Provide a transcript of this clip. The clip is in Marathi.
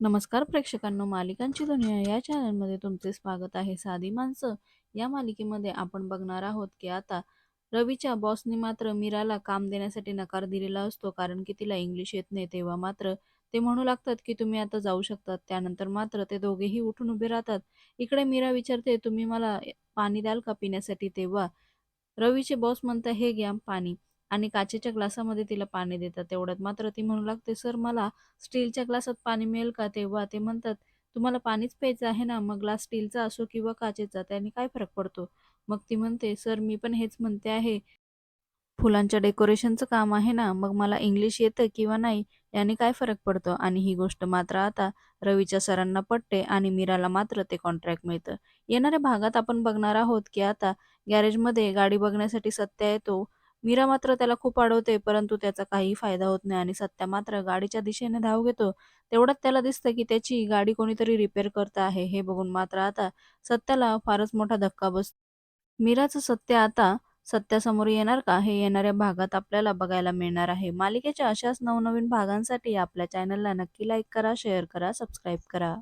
नमस्कार प्रेक्षकांनो मालिकांची दुनिया या चॅनलमध्ये तुमचे स्वागत आहे. साधी माणसं या मालिकेमध्ये आपण बघणार आहोत की आता रवीच्या बॉसने मात्र मीराला काम देण्यासाठी नकार दिलेला असतो कारण की तिला इंग्लिश येत नाही. तेव्हा मात्र ते म्हणू लागतात की तुम्ही आता जाऊ शकतात. त्यानंतर मात्र ते दोघेही उठून उभे राहतात. इकडे मीरा विचारते तुम्ही मला पाणी द्याल का पिण्यासाठी? तेव्हा रवीचे बॉस म्हणता हे घ्या पाणी. आणि काचेच्या ग्लासामध्ये तिला पाणी देतात. तेवढ्यात मात्र ती म्हणू लागते सर मला स्टीलच्या ग्लासात पाणी मिळेल का? तेव्हा ते म्हणतात तुम्हाला पाणीच प्यायचं आहे ना? मग ग्लास स्टीलचा असो किंवा काचेचा त्याने काय फरक पडतो? मग ती म्हणते सर मी पण हेच म्हणते आहे. फुलांच्या डेकोरेशनचं काम आहे ना? मग मला इंग्लिश येतं किंवा नाही? याने काय फरक पडतो? आणि ही गोष्ट मात्र आता रवीच्या सरांना पटते आणि मीराला मात्र ते कॉन्ट्रॅक्ट मिळतं. येणाऱ्या भागात आपण बघणार आहोत की आता गॅरेजमध्ये गाडी बघण्यासाठी सत्या येतो मीरा मात्र त्याला खूप अडवते परंतु त्याचा काही फायदा होत नाही आणि सत्या मात्र गाडीच्या दिशेने धाव घेतो. तेवढ्यात त्याला दिसतं की त्याची गाडी कोणीतरी रिपेअर करत आहे हे बघून मात्र आता सत्याला फारच मोठा धक्का बसतो मीराचं सत्य आता सत्यासमोर येणार का? हे येणाऱ्या भागात आपल्याला बघायला मिळणार आहे. मालिकेच्या अशाच नवनवीन भागांसाठी आपल्या चॅनलला नक्की लाईक करा शेअर करा सबस्क्राईब करा.